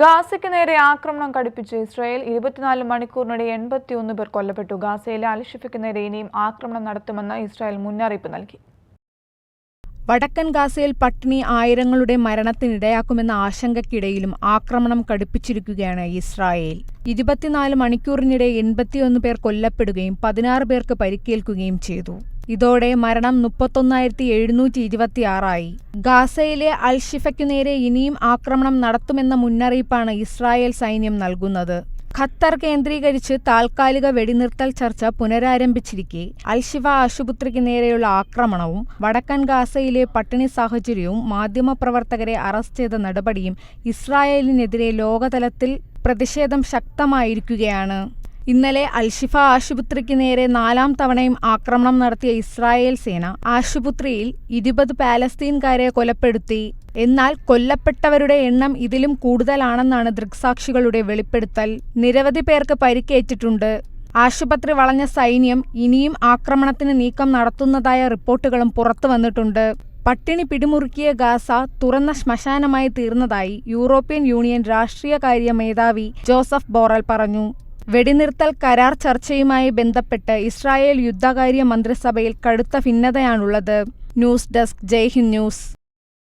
ഗാസയ്ക്ക് നേരെ ആക്രമണം കടുപ്പിച്ച് ഇസ്രായേൽ ഇരുപത്തിനാല് മണിക്കൂറിനിടെ എൺപത്തിയൊന്ന് പേർ കൊല്ലപ്പെട്ടു. ഗാസയിലെ അൽഷിഫയ്ക്ക് നേരെ ഇനിയും ആക്രമണം നടത്തുമെന്ന് ഇസ്രായേൽ മുന്നറിയിപ്പ് നൽകി. വടക്കൻ ഗാസയിൽ പട്ടിണി ആയിരങ്ങളുടെ മരണത്തിനിടയാക്കുമെന്ന ആശങ്കയ്ക്കിടയിലും ആക്രമണം കടുപ്പിച്ചിരിക്കുകയാണ് ഇസ്രായേൽ. ഇരുപത്തിനാല് മണിക്കൂറിനിടെ എൺപത്തിയൊന്ന് പേർ കൊല്ലപ്പെടുകയും പതിനാറ് പേർക്ക് പരിക്കേൽക്കുകയും ചെയ്തു. ഇതോടെ മരണം മുപ്പത്തൊന്നായിരത്തി എഴുന്നൂറ്റി ഇരുപത്തിയാറായി ഗാസയിലെ അൽഷിഫയ്ക്കു നേരെ ഇനിയും ആക്രമണം നടത്തുമെന്ന മുന്നറിയിപ്പാണ് ഇസ്രായേൽ സൈന്യം നൽകുന്നത്. ഖത്തർ കേന്ദ്രീകരിച്ച് താൽക്കാലിക വെടിനിർത്തൽ ചർച്ച പുനരാരംഭിച്ചിരിക്കെ. അൽഷിഫ ആശുപത്രിക്ക് നേരെയുള്ള ആക്രമണവും വടക്കൻ ഗാസയിലെ പട്ടിണി സാഹചര്യവും മാധ്യമപ്രവർത്തകരെ അറസ്റ്റ് ചെയ്ത നടപടിയും ഇസ്രായേലിനെതിരെ ലോകതലത്തിൽ പ്രതിഷേധം ശക്തമായിരിക്കുകയാണ്. ഇന്നലെ അൽഷിഫ ആശുപത്രിക്ക് നേരെ നാലാം തവണയും ആക്രമണം നടത്തിയ ഇസ്രായേൽ സേന ആശുപത്രിയിൽ ഇരുപത് പാലസ്തീൻകാരെ കൊലപ്പെടുത്തി. എന്നാൽ കൊല്ലപ്പെട്ടവരുടെ എണ്ണം ഇതിലും കൂടുതലാണെന്നാണ് ദൃക്സാക്ഷികളുടെ വെളിപ്പെടുത്തൽ. നിരവധി പേർക്ക് പരിക്കേറ്റിട്ടുണ്ട്. ആശുപത്രി വളഞ്ഞ സൈന്യം ഇനിയും ആക്രമണത്തിന് നീക്കം നടത്തുന്നതായ റിപ്പോർട്ടുകളും പുറത്തു വന്നിട്ടുണ്ട്. പട്ടിണി പിടിമുറുക്കിയ ഗാസ തുറന്ന ശ്മശാനമായി തീർന്നതായി യൂറോപ്യൻ യൂണിയൻ രാഷ്ട്രീയകാര്യ മേധാവി ജോസഫ് ബോറൽ പറഞ്ഞു. വെടിനിർത്തൽ കരാർ ചർച്ചയുമായി ബന്ധപ്പെട്ട് ഇസ്രായേൽ യുദ്ധകാര്യ മന്ത്രിസഭയിൽ കടുത്ത ഭിന്നതയാണുള്ളത്. News desk Jaihind news.